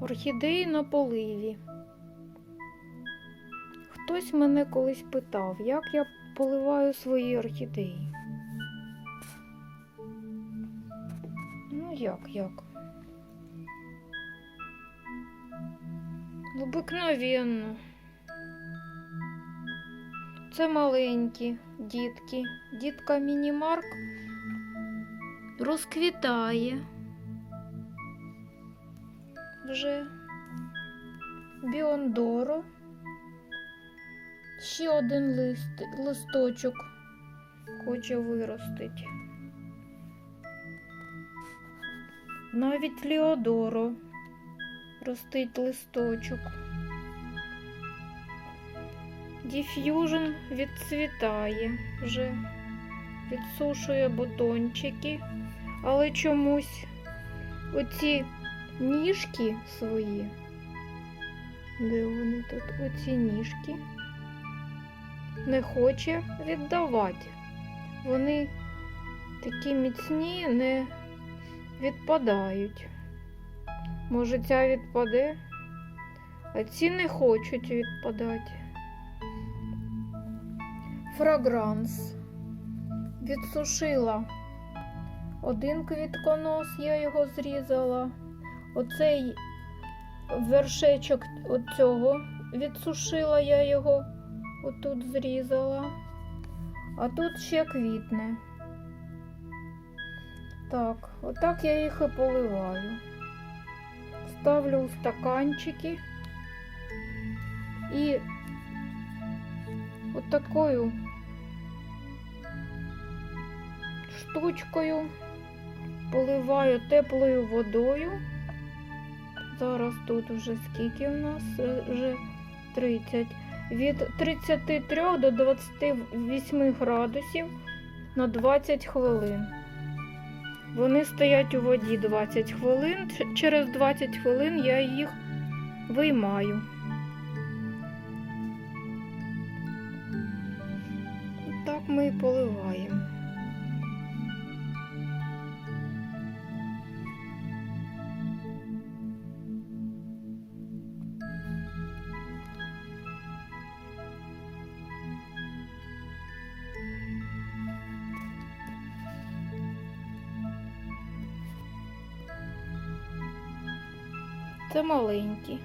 Орхідеї на поливі. Хтось мене колись питав, як я поливаю свої орхідеї. Ну як, як? Обикновенно. Це маленькі дітки. Дітка Мінімарк розквітає. Вже Біондоро. Ще один лист, листочок хоче виростити. Навіть Ліодоро ростить листочок. Діф'южн відцвітає вже, відсушує бутончики, але чомусь оці ніжки свої, де вони тут, оці ніжки, не хоче віддавати. Вони такі міцні, не відпадають. Може, ця відпаде, а ці не хочуть відпадати. Фрагранс. Відсушила один квітконос, я його зрізала. Оцей вершечок оцього відсушила, я його отут зрізала. А тут ще квітне. Так, отак я їх і поливаю. Ставлю у стаканчики і отакою штучкою поливаю теплою водою. Зараз тут вже скільки в нас? Е, Вже 30. Від 33 до 28 градусів на 20 хвилин. Вони стоять у воді 20 хвилин. Через 20 хвилин я їх виймаю. Так ми і поливаємо. Це маленькі.